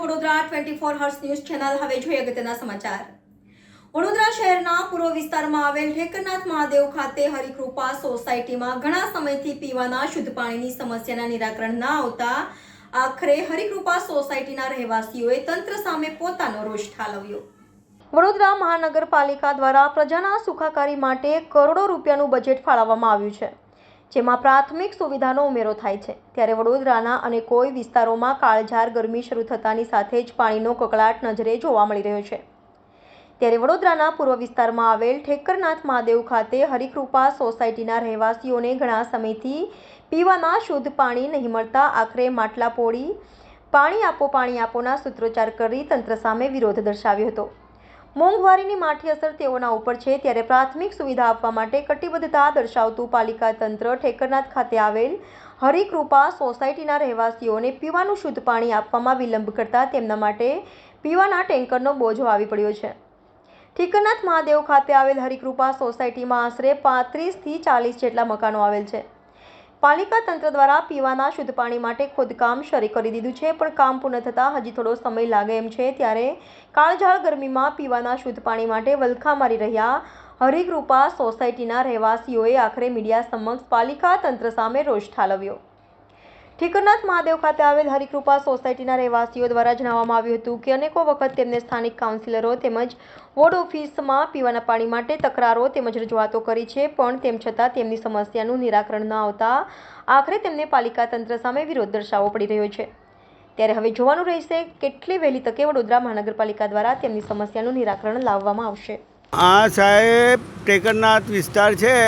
Vadodara twenty four hours news channel. હવે જોઈએ અગત્યના સમાચાર. વડોદરા શહેરના પૂર્વ વિસ્તારમાં આવેલ ઠેકરનાથ મહાદેવ ખાતે હરિકૃપા સોસાયટીમાં ઘણા સમયથી પીવાના શુદ્ધ પાણીની સમસ્યાના નિરાકરણ ના આવતા આખરે હરિકૃપા સોસાયટીના રહેવાસીઓએ તંત્ર સામે પોતાનો રોષ ઠાલવ્યો. વડોદરા મહાનગરપાલિકા દ્વારા પ્રજાના સુખાકારી માટે કરોડો રૂપિયાનું બજેટ ફાળવવામાં આવ્યું છે. જેમાં પ્રાથમિક સુવિધાનો ઉમેરો થાય છે. ત્યારે વડોદરાના અને કોઈ વિસ્તારોમાં કાળઝાર ગરમી શરૂ થતાની સાથે જ પાણીનો કકળાટ નજરે જોવા મળી રહ્યો છે. ત્યારે વડોદરાના પૂર્વ વિસ્તારમાં આવેલ ઠેકરનાથ મહાદેવ ખાતે હરિકૃપા સોસાયટીના રહેવાસીઓને ઘણા સમયથી પીવાના શુદ્ધ પાણી નહીં મળતા આખરે માટલા પોળી પાણી આપો પાણી આપોના સૂત્રોચ્ચાર કરી તંત્ર સામે વિરોધ દર્શાવ્યો હતો. મોંઘવારીની માઠી અસર તેઓના ઉપર છે. ત્યારે પ્રાથમિક સુવિધા આપવા માટે કટિબદ્ધતા દર્શાવતું પાલિકા તંત્ર ઠેકરનાથ ખાતે આવેલ હરિકૃપા સોસાયટીના રહેવાસીઓને પીવાનું શુદ્ધ પાણી આપવામાં વિલંબ કરતા તેમના માટે પીવાના ટેન્કરનો બોજો આવી પડ્યો છે. ઠીકરનાથ મહાદેવ ખાતે આવેલ હરિકૃપા સોસાયટીમાં આશરે પાંત્રીસથી ચાલીસ જેટલા મકાનો આવેલ છે. પાલિકા તંત્ર દ્વારા પીવાના શુદ્ધ પાણી માટે ખોદકામ શરૂ કરી દીધું છે, પણ કામ પૂર્ણ થતાં હજી થોડો સમય લાગે એમ છે. ત્યારે કાળઝાળ ગરમીમાં પીવાના શુદ્ધ પાણી માટે વલખા મારી રહ્યા હરિકૃપા સોસાયટીના રહેવાસીઓએ આખરે મીડિયા સમક્ષ પાલિકા તંત્ર સામે રોષ ઠાલવ્યો. ઠીકરનાથ મહાદેવ ખાતે આવેલ હરિકૃપા સોસાયટીના રહેવાસીઓ દ્વારા જણાવવામાં આવ્યું હતું કે અનેકો વખત તેમને સ્થાનિક કાઉન્સિલરો તેમજ વોર્ડ ઓફિસમાં પીવાના પાણી માટે તકરારો તેમજ રજૂઆતો કરી છે, પણ તેમ છતાં તેમની સમસ્યાનું નિરાકરણ ન આવતા આખરે તેમને પાલિકા તંત્ર સામે વિરોધ દર્શાવવો પડી રહ્યો છે. ત્યારે હવે જોવાનું રહેશે કેટલી વહેલી તકે વડોદરા મહાનગરપાલિકા દ્વારા તેમની સમસ્યાનું નિરાકરણ લાવવામાં આવશે. આ સાહેબ ટેકરનાથ વિસ્તાર છે,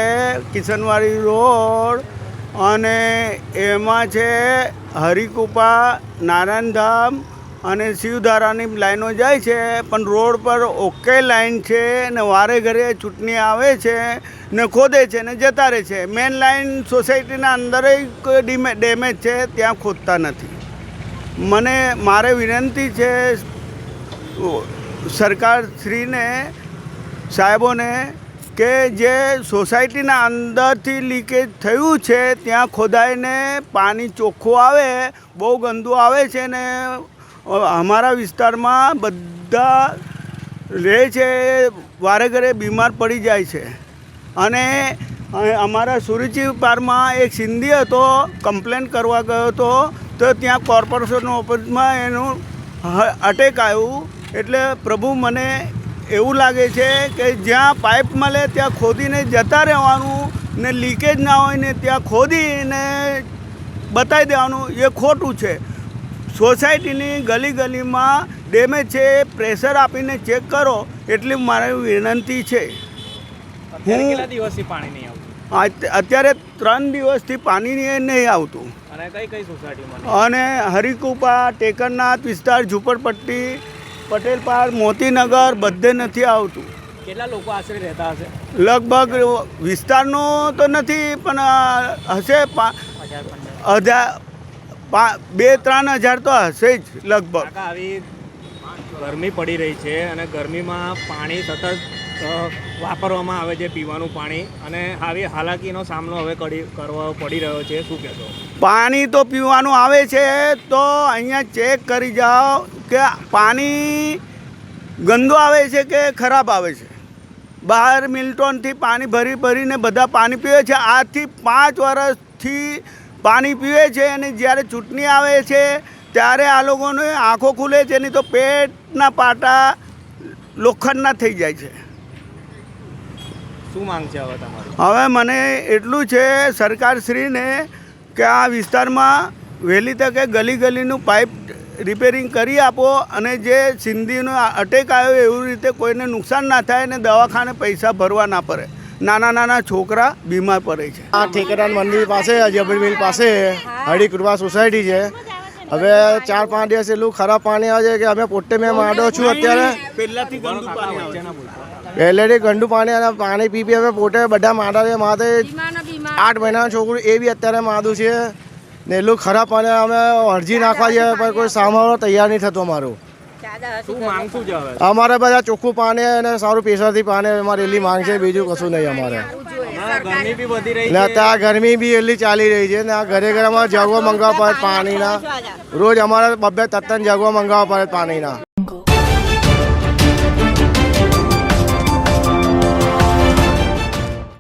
કિશનવાડી રોડ. અને એમાં છે હરિકૃપા નારાયણધામ અને શિવધારાની લાઈનો જાય છે, પણ રોડ પર ઓકે લાઈન છે ને વારે ઘરે ચૂંટણી આવે છે ને ખોદે છે ને જતા રહે છે. મેન લાઈન સોસાયટીના અંદર ડેમેજ છે, ત્યાં ખોદતા નથી. મને, મારે વિનંતી છે સરકારશ્રીને, સાહેબોને કે જે સોસાયટીના અંદરથી લીકેજ થયું છે, ત્યાં ખોદાઈને પાણી ચોખ્ખું આવે, બહુ ગંદુ આવે છે ને અમારા વિસ્તારમાં બધા રહે છે, વારે ઘરે બીમાર પડી જાય છે. અને અમારા સુરુચિ પારમાં એક સિંધી હતો, કમ્પ્લેન કરવા ગયો હતો, તો ત્યાં કોર્પોરેશન ઓફિસમાં એનું અટેક આવ્યું. એટલે પ્રભુ મને એવું લાગે છે કે જ્યાં પાઇપ મળે ત્યાં ખોદીને જતા રહેવાનું ને લીકેજ ના હોય ને ત્યાં ખોદીને બતાવી દેવાનું એ ખોટું છે. સોસાયટીની ગલી ગલીમાં ડેમેજ છે પ્રેશર આપીને ચેક કરો એટલી મારી વિનંતી છે. અત્યારે દિવસથી પાણી નહીં આવતું? અત્યારે ત્રણ દિવસથી પાણી નહીં આવતું. અને હરિકૃપા ટેકરનાથ વિસ્તાર ઝુંપડપટ્ટી પટેલ પાર્ક મોતીનગર બધે નથી આવતું. કેટલા લોકો આશરે રહેતા હશે? લગભગ વિસ્તારનો તો નથી પણ હશે હજાર બે ત્રણ હજાર તો હશે જ લગભગ. આવી ગરમી પડી રહી છે અને ગરમીમાં પાણી સતત વાપરવામાં આવે છે પીવાનું પાણી અને આવી હાલાકીનો સામનો હવે કરી કરવો, પડી રહ્યો છે. શું કહેશો? પાણી તો પીવાનું આવે છે, તો અહીંયા ચેક કરી જાઓ કે પાણી ગંદુ આવે છે કે ખરાબ આવે છે? બહાર મિલ્ટોનથી પાણી ભરી ભરીને બધા પાણી પીવે છે. આજથી પાંચ વર્ષથી પાણી પીવે છે અને જ્યારે ચૂંટણી આવે છે, ત્યારે આ લોકોને આંખો ખુલે છે, નહીં તો પેટના પાટા લોખંડના થઈ જાય છે. શું માંગ છે હવે તમારી? હવે મને એટલું છે સરકારશ્રીને કે આ વિસ્તારમાં વહેલી તકે ગલી ગલીનું પાઇપ રિપેરિંગ કરી આપો અને જે સિંધીનો અટેક આવ્યો એવી રીતે કોઈને નુકસાન ના થાય અને દવાખાને પૈસા ભરવા ના પડે. નાના નાના છોકરા બીમાર પડે છે. આ ઠેકેદાર મંદિર પાસે અજયભાઈ મિલ પાસે હરિકૃપા સોસાયટી છે. હવે ચાર પાંચ દિવસ એટલું ખરાબ પાણી આવે છે કે અમે પોતે મેં માંડો છું અત્યારે. પહેલાથી પહેલેથી ગંદુ પાણી અને પાણી પી પી અમે પોતે બધા માતા છે માથે આઠ મહિનાનું છોકરું એ બી અત્યારે માદું છે. ને એટલું ખરાબ પાણી અમે અરજી નાખવા જઈએ પણ કોઈ સાંભળવા તૈયાર નહીં થતું અમારું. શું માંગ શું છે હવે? અમારે બધા ચોખ્ખું પાણી અને સારું પ્રેશરથી પાણી અમારે એટલી માંગ છે બીજું કશું નહીં અમારે. હમણાં ગરમી બી ને અત્યારે ગરમી બી એટલી ચાલી રહી છે ને આ ઘરે ઘરે અમારે જગવા મંગાવવા પડે પાણીના. રોજ અમારે બબ્બે તત્તન જગવા મંગાવવા પડે પાણીના.